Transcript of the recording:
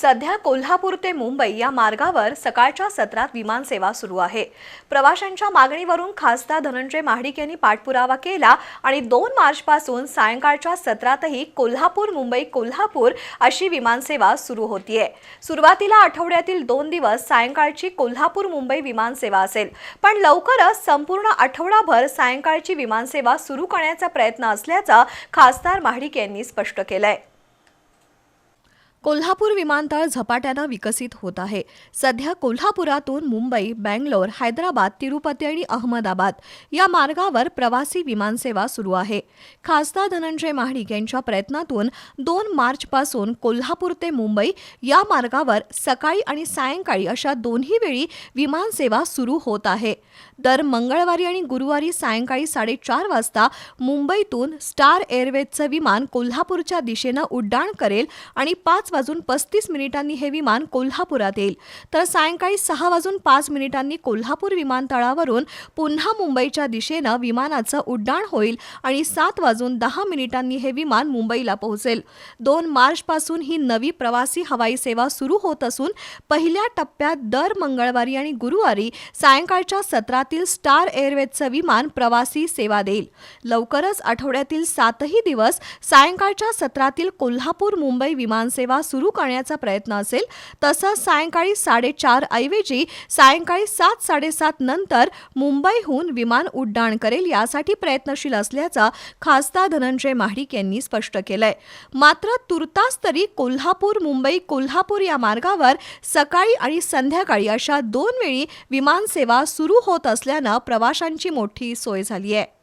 सध्या कोल्हापूर ते मुंबई या मार्गावर सकाळच्या सत्रात विमानसेवा सुरू आहे. प्रवाशांच्या मागणीवरून खासदार धनंजय महाडिक यांनी पाठपुरावा केला आणि दोन मार्चपासून सायंकाळच्या सत्रातही कोल्हापूर मुंबई कोल्हापूर अशी विमानसेवा सुरू होतीये. सुरुवातीला आठवड्यातील दोन दिवस सायंकाळची कोल्हापूर मुंबई विमानसेवा असेल. पण लवकरच संपूर्ण आठवडाभर सायंकाळची विमानसेवा सुरू करण्याचा प्रयत्न असल्याचं खासदार महाडिक यांनी स्पष्ट केलंय. कोल्हापूर विमानतळ झपाट्यानं विकसित होत आहे. सध्या कोल्हापुरातून मुंबई बँगलोर हैदराबाद तिरुपती आणि अहमदाबाद या मार्गावर प्रवासी विमानसेवा सुरू आहे. खासदार धनंजय महाडिक यांच्या प्रयत्नातून दोन मार्चपासून कोल्हापूर ते मुंबई या मार्गावर सकाळी आणि सायंकाळी अशा दोन्ही वेळी विमानसेवा सुरू होत आहे. दर मंगळवारी आणि गुरुवारी सायंकाळी साडेचार वाजता मुंबईतून स्टार एअरवेजचं विमान कोल्हापूरच्या दिशेनं उड्डाण करेल आणि पाच वाजून पस्तीस मिनिटांनी हे विमान कोल्हापुरात येईल. तर सायंकाळी सहा वाजून पाच मिनिटांनी कोल्हापूर विमानतळावरून पुन्हा मुंबईच्या दिशेनं विमानाचं उड्डाण होईल आणि सात वाजून दहा मिनिटांनी हे विमान मुंबईला पोहोचेल. दोन मार्चपासून ही नवी प्रवासी हवाई सेवा सुरू होत असून पहिल्या टप्प्यात दर मंगळवारी आणि गुरुवारी सायंकाळच्या सत्रातील स्टार एअरवेजचं विमान प्रवासी सेवा देईल. लवकरच आठवड्यातील सातही दिवस सायंकाळच्या सत्रातील कोल्हापूर मुंबई विमानसेवा सुरू करण्याचा प्रयत्न असेल तसं सायंकाळी साडेचार ऐवजी सायंकाळी सात साडेसात नंतर मुंबईहून विमान उड्डाण करेल यासाठी प्रयत्नशील असल्याचं खासदार धनंजय महाडिक यांनी स्पष्ट केलंय. मात्र तुर्तास तरी कोल्हापूर मुंबई कोल्हापूर या मार्गावर सकाळी आणि संध्याकाळी अशा दोन वेळी विमानसेवा सुरू होत असल्यानं प्रवाशांची मोठी सोय झाली आहे.